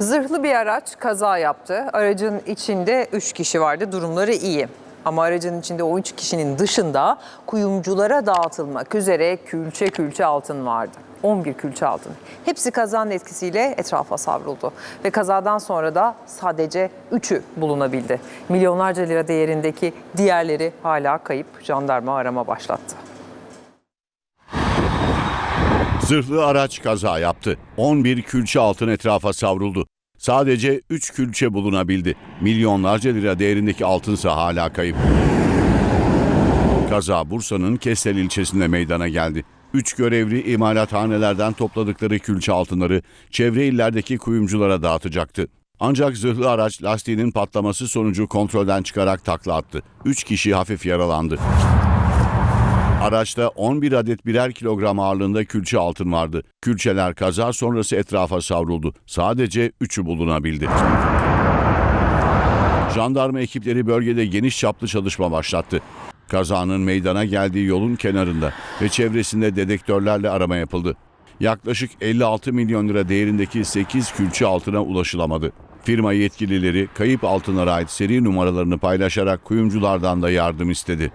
Zırhlı bir araç kaza yaptı. Aracın içinde 3 kişi vardı. Durumları iyi. Ama aracın içinde o 3 kişinin dışında kuyumculara dağıtılmak üzere külçe külçe altın vardı. 11 külçe altın. Hepsi kazanın etkisiyle etrafa savruldu. Ve kazadan sonra da sadece 3'ü bulunabildi. Milyonlarca lira değerindeki diğerleri hala kayıp. Jandarma arama başlattı. Zırhlı araç kaza yaptı. 11 külçe altın etrafa savruldu. Sadece 3 külçe bulunabildi. Milyonlarca lira değerindeki altınsa hala kayıp. Kaza Bursa'nın Kestel ilçesinde meydana geldi. Üç görevli imalathanelerden topladıkları külçe altınları çevre illerdeki kuyumculara dağıtacaktı. Ancak zırhlı araç lastiğinin patlaması sonucu kontrolden çıkarak takla attı. Üç kişi hafif yaralandı. Araçta 11 adet birer kilogram ağırlığında külçe altın vardı. Külçeler kaza sonrası etrafa savruldu. Sadece 3'ü bulunabildi. Jandarma ekipleri bölgede geniş çaplı çalışma başlattı. Kazanın meydana geldiği yolun kenarında ve çevresinde dedektörlerle arama yapıldı. Yaklaşık 56 milyon lira değerindeki 8 külçe altına ulaşılamadı. Firma yetkilileri kayıp altınlara ait seri numaralarını paylaşarak kuyumculardan da yardım istedi.